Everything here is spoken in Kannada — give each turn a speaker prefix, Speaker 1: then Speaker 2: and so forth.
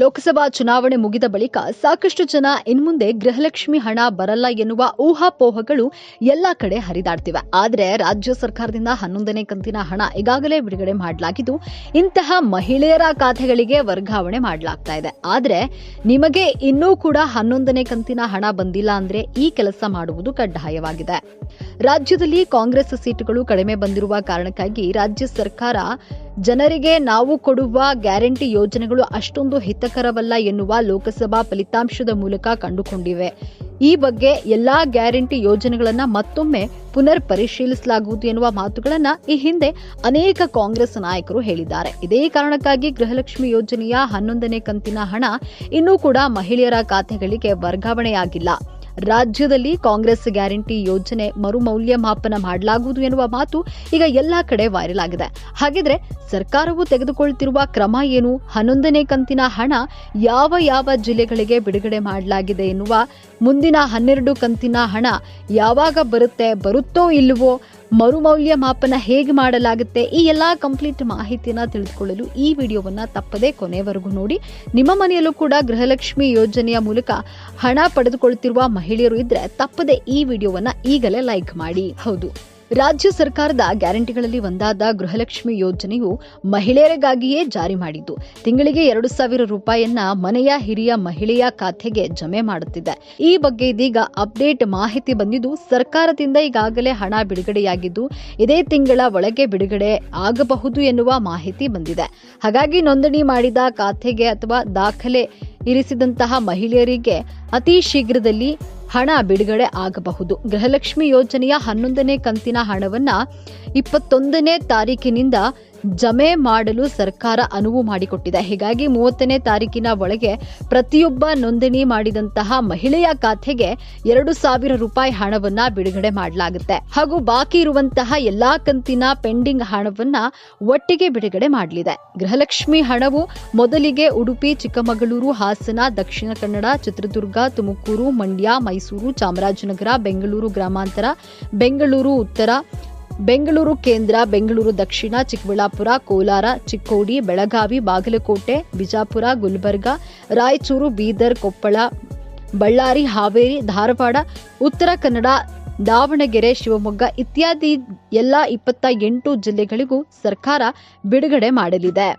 Speaker 1: ಲೋಕಸಭಾ ಚುನಾವಣೆ ಮುಗಿದ ಬಳಿಕ ಸಾಕಷ್ಟು ಜನ ಇನ್ಮುಂದೆ ಗೃಹಲಕ್ಷ್ಮಿ ಹಣ ಬರಲ್ಲ ಎನ್ನುವ ಊಹಾಪೋಹಗಳು ಎಲ್ಲಾ ಕಡೆ ಹರಿದಾಡ್ತಿವೆ. ಆದರೆ ರಾಜ್ಯ ಸರ್ಕಾರದಿಂದ ಹನ್ನೊಂದನೇ ಕಂತಿನ ಹಣ ಈಗಾಗಲೇ ಬಿಡುಗಡೆ ಮಾಡಲಾಗಿದ್ದು, ಇಂತಹ ಮಹಿಳೆಯರ ಖಾತೆಗಳಿಗೆ ವರ್ಗಾವಣೆ ಮಾಡಲಾಗ್ತಾ ಇದೆ. ಆದರೆ ನಿಮಗೆ ಇನ್ನೂ ಕೂಡ ಹನ್ನೊಂದನೇ ಕಂತಿನ ಹಣ ಬಂದಿಲ್ಲ ಅಂದ್ರೆ ಈ ಕೆಲಸ ಮಾಡುವುದು ಕಡ್ಡಾಯವಾಗಿದೆ. ರಾಜ್ಯದಲ್ಲಿ ಕಾಂಗ್ರೆಸ್ ಸೀಟುಗಳು ಕಡಿಮೆ ಬಂದಿರುವ ಕಾರಣಕ್ಕಾಗಿ ರಾಜ್ಯ ಸರ್ಕಾರ ಜನರಿಗೆ ನಾವು ಕೊಡುವ ಗ್ಯಾರಂಟಿ ಯೋಜನೆಗಳು ಅಷ್ಟೊಂದು ಹಿತಕರವಲ್ಲ ಎನ್ನುವ ಲೋಕಸಭಾ ಫಲಿತಾಂಶದ ಮೂಲಕ ಕಂಡುಕೊಂಡಿವೆ. ಈ ಬಗ್ಗೆ ಎಲ್ಲಾ ಗ್ಯಾರಂಟಿ ಯೋಜನೆಗಳನ್ನು ಮತ್ತೊಮ್ಮೆ ಪುನರ್ ಪರಿಶೀಲಿಸಲಾಗುವುದು ಎನ್ನುವ ಮಾತುಗಳನ್ನು ಈ ಹಿಂದೆ ಅನೇಕ ಕಾಂಗ್ರೆಸ್ ನಾಯಕರು ಹೇಳಿದ್ದಾರೆ. ಇದೇ ಕಾರಣಕ್ಕಾಗಿ ಗೃಹಲಕ್ಷ್ಮಿ ಯೋಜನೆಯ ಹನ್ನೊಂದನೇ ಕಂತಿನ ಹಣ ಇನ್ನೂ ಕೂಡ ಮಹಿಳೆಯರ ಖಾತೆಗಳಿಗೆ ವರ್ಗಾವಣೆಯಾಗಿಲ್ಲ. ರಾಜ್ಯದಲ್ಲಿ ಕಾಂಗ್ರೆಸ್ ಗ್ಯಾರಂಟಿ ಯೋಜನೆ ಮರುಮೌಲ್ಯಮಾಪನ ಮಾಡಲಾಗುವುದು ಎನ್ನುವ ಮಾತು ಈಗ ಎಲ್ಲಾ ಕಡೆ ವೈರಲ್ ಆಗಿದೆ. ಹಾಗಿದ್ರೆ ಸರ್ಕಾರವು ತೆಗೆದುಕೊಳ್ಳುತ್ತಿರುವ ಕ್ರಮ ಏನು? ಹನ್ನೊಂದನೇ ಕಂತಿನ ಹಣ ಯಾವ ಯಾವ ಜಿಲ್ಲೆಗಳಿಗೆ ಬಿಡುಗಡೆ ಮಾಡಲಾಗಿದೆ ಎನ್ನುವ ಮುಂದಿನ ಹನ್ನೆರಡು ಕಂತಿನ ಹಣ ಯಾವಾಗ ಬರುತ್ತೆ, ಬರುತ್ತೋ ಇಲ್ಲವೋ ಮರುಮೌಲ್ಯಮಾಪನ ಹೇಗೆ ಮಾಡಲಾಗುತ್ತೆ ಈ ಎಲ್ಲಾ ಕಂಪ್ಲೀಟ್ ಮಾಹಿತಿಯನ್ನು ತಿಳಿದುಕೊಳ್ಳಲು ಈ ವಿಡಿಯೋವನ್ನ ತಪ್ಪದೇ ಕೊನೆವರೆಗೂ ನೋಡಿ. ನಿಮ್ಮ ಮನೆಯಲ್ಲೂ ಕೂಡ ಗೃಹಲಕ್ಷ್ಮಿ ಯೋಜನೆಯ ಮೂಲಕ ಹಣ ಪಡೆದುಕೊಳ್ತಿರುವ ಮಹಿಳೆಯರು ಇದ್ರೆ ತಪ್ಪದೆ ಈ ವಿಡಿಯೋವನ್ನ ಈಗಲೇ ಲೈಕ್ ಮಾಡಿ. ಹೌದು. ರಾಜ್ಯ ಸರ್ಕಾರದ ಗ್ಯಾರಂಟಿಗಳಲ್ಲಿ ಒಂದಾದ ಗೃಹಲಕ್ಷ್ಮಿ ಯೋಜನೆಯು ಮಹಿಳೆಯರಿಗಾಗಿಯೇ ಜಾರಿ ಮಾಡಿದ್ದು, ತಿಂಗಳಿಗೆ ಎರಡು ಸಾವಿರ ರೂಪಾಯಿಯನ್ನ ಮನೆಯ ಹಿರಿಯ ಮಹಿಳೆಯ ಖಾತೆಗೆ ಜಮೆ ಮಾಡುತ್ತಿದೆ. ಈ ಬಗ್ಗೆ ಇದೀಗ ಅಪ್ಡೇಟ್ ಮಾಹಿತಿ ಬಂದಿದ್ದು, ಸರ್ಕಾರದಿಂದ ಈಗಾಗಲೇ ಹಣ ಬಿಡುಗಡೆಯಾಗಿದ್ದು, ಇದೇ ತಿಂಗಳ ಒಳಗೆ ಬಿಡುಗಡೆ ಆಗಬಹುದು ಎನ್ನುವ ಮಾಹಿತಿ ಬಂದಿದೆ. ಹಾಗಾಗಿ ನೋಂದಣಿ ಮಾಡಿದ ಖಾತೆಗೆ ಅಥವಾ ದಾಖಲೆ ಇರಿಸಿದಂತಹ ಮಹಿಳೆಯರಿಗೆ ಅತಿ ಶೀಘ್ರದಲ್ಲಿ ಹಣ ಬಿಡುಗಡೆ ಆಗಬಹುದು. ಗೃಹಲಕ್ಷ್ಮಿ ಯೋಜನೆಯ ಹನ್ನೊಂದನೇ ಕಂತಿನ ಹಣವನ್ನ ಇಪ್ಪತ್ತೊಂದನೇ ತಾರೀಕಿನಿಂದ ಜಮೆ ಮಾಡಲು ಸರ್ಕಾರ ಅನುವು ಮಾಡಿಕೊಟ್ಟಿದೆ. ಹೀಗಾಗಿ ಮೂವತ್ತನೇ ತಾರೀಕಿನ ಒಳಗೆ ಪ್ರತಿಯೊಬ್ಬ ನೋಂದಣಿ ಮಾಡಿದಂತಹ ಮಹಿಳೆಯ ಖಾತೆಗೆ ಎರಡು ಸಾವಿರ ರೂಪಾಯಿ ಹಣವನ್ನ ಬಿಡುಗಡೆ ಮಾಡಲಾಗುತ್ತೆ. ಹಾಗೂ ಬಾಕಿ ಇರುವಂತಹ ಎಲ್ಲಾ ಕಂತಿನ ಪೆಂಡಿಂಗ್ ಹಣವನ್ನ ಒಟ್ಟಿಗೆ ಬಿಡುಗಡೆ ಮಾಡಲಿದೆ. ಗೃಹಲಕ್ಷ್ಮಿ ಹಣವು ಮೊದಲಿಗೆ ಉಡುಪಿ, ಚಿಕ್ಕಮಗಳೂರು, ಹಾಸನ, ದಕ್ಷಿಣ ಕನ್ನಡ, ಚಿತ್ರದುರ್ಗ, ತುಮಕೂರು, ಮಂಡ್ಯ, ಮೈಸೂರು, ಚಾಮರಾಜನಗರ, ಬೆಂಗಳೂರು ಗ್ರಾಮಾಂತರ, ಬೆಂಗಳೂರು ಉತ್ತರ ಬೆಂಗಳೂರು ಕೇಂದ್ರ, ಬೆಂಗಳೂರು ದಕ್ಷಿಣ, ಚಿಕ್ಕಬಳ್ಳಾಪುರ, ಕೋಲಾರ, ಚಿಕ್ಕೋಡಿ, ಬೆಳಗಾವಿ, ಬಾಗಲಕೋಟೆ, ಬಿಜಾಪುರ, ಗುಲ್ಬರ್ಗ, ರಾಯಚೂರು, ಬೀದರ್, ಕೊಪ್ಪಳ, ಬಳ್ಳಾರಿ, ಹಾವೇರಿ, ಧಾರವಾಡ, ಉತ್ತರ ಕನ್ನಡ, ದಾವಣಗೆರೆ, ಶಿವಮೊಗ್ಗ ಇತ್ಯಾದಿ ಎಲ್ಲ ಇಪ್ಪತ್ತ ಎಂಟು ಜಿಲ್ಲೆಗಳಿಗೂ ಸರ್ಕಾರ ಬಿಡುಗಡೆ ಮಾಡಲಿದೆ.